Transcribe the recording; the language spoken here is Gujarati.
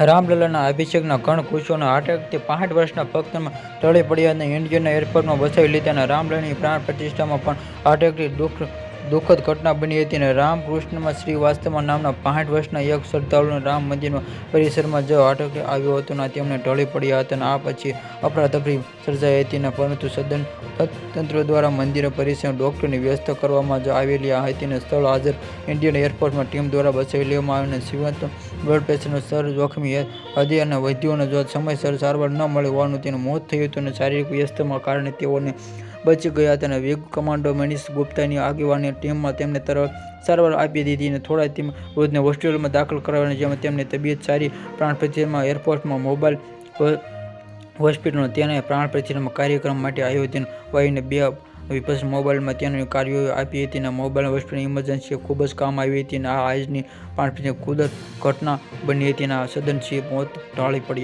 રામલલ્લાના અભિષેકના ઘણ ખુશોને આટકથી પાંઠ વર્ષના ભક્તમાં ટળી પડ્યા અને ઇન્ડિયનના એરપોર્ટમાં બસાવી લીધા અને રામલલ્લાની પ્રાણ પ્રતિષ્ઠામાં પણ આટકથી દુઃખ દુઃખદ ઘટના બની હતી અને રામકૃષ્ણમાં શ્રીવાસ્તવમાં નામના પાંઠ વર્ષના એક શ્રદ્ધાળુને રામ મંદિરમાં પરિસરમાં જ આટકે આવ્યો હતો અને તેમને ઢળી પડ્યા હતા અને આ પછી અફરાતફરી સર્જાઈ હતી ને પરંતુ સદન તંત્ર દ્વારા મંદિર પરિસર ડૉક્ટરની વ્યવસ્થા કરવામાં જ આવેલી હતી અને સ્થળ હાજર ઇન્ડિયન એરપોર્ટમાં ટીમ દ્વારા બચાવી લેવામાં આવી અને શ્રીવંત બ્લડ પ્રેશરનો સ્તર જોખમી હૃદય અને વૈદ્યોને જો સમયસર સારવાર ન મળી હોવાનું તેનું મોત થયું હતું અને શારીરિક વ્યસ્તમાં કારણે તેઓને બચી ગયા હતા અને વેગ કમાન્ડો મનીષ ગુપ્તાની આગેવાની ટીમમાં તેમને તરફ સારવાર આપી દીધી અને થોડા તેમ વૃદ્ધને હોસ્પિટલમાં દાખલ કરાવવાની જેમાં તેમની તબિયત સારી. પ્રાણ પ્રતિમાં એરપોર્ટમાં મોબાઈલ હોસ્પિટલમાં તેને પ્રાણ પ્રતિષ્ઠામાં કાર્યક્રમ માટે આયોજન વહીને બે વિપક્ષ મોબાઈલમાં તેની કાર્યો આપી હતી અને મોબાઈલ હોસ્પિટલ ઇમરજન્સી ખૂબ જ કામ આવી હતી અને આ આજની પ્રતિષ્ઠા કુદરત ઘટના બની હતી અને આ સદનસીબ મોત ટાળી પડ્યા